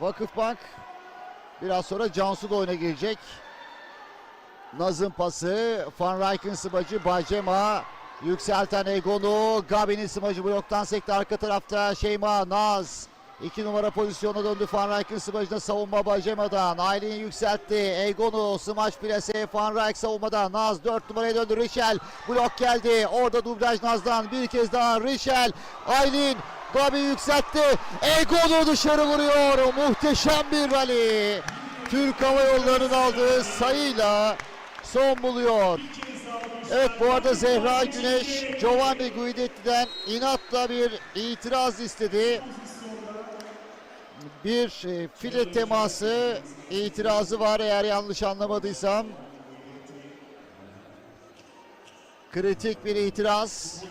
Vakıfbank biraz sonra Cansu da oyuna gelecek. Naz'ın pası, Van Rijk'ın smacı, Bajema yükselten Egonu, Gabi'nin smacı bloktan sekti arka tarafta Şeyma, Naz. İki numara pozisyona döndü Van Rijk'ın smacına savunma Bajema'dan. Aylin yükseltti. Egonu smaç plase Van Rijk savunmada. Naz dört numaraya döndü. Richel blok geldi. Orada dublaj Naz'dan bir kez daha Richel. Aylin Gabi yükseltti. Egonu dışarı vuruyor. Muhteşem bir rally. Türk Hava Yolları'nın aldığı sayıyla son buluyor. Evet bu arada Zehra Güneş Giovanni Guidetti'den inatla bir itiraz istedi. Bir e, file teması itirazı var eğer yanlış anlamadıysam. Kritik bir itiraz.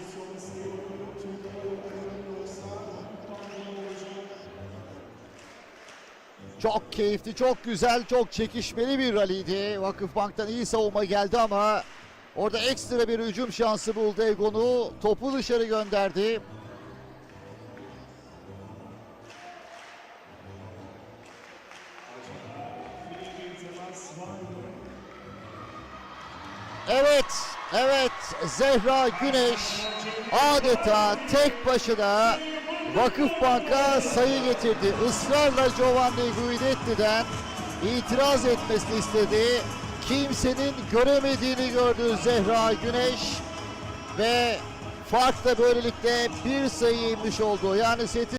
Çok keyifli, çok güzel, çok çekişmeli bir ralliydi. Vakıfbank'tan iyi savunma geldi ama orada ekstra bir hücum şansı buldu Egon'u. Topu dışarı gönderdi. Evet, evet Zehra Güneş adeta tek başına Vakıfbank'a sayı getirdi. Israrla Giovanni Guidetti'den itiraz etmesini istedi. Kimsenin göremediğini gördü Zehra Güneş ve fark da böylelikle bir sayı inmiş oldu. Yani seti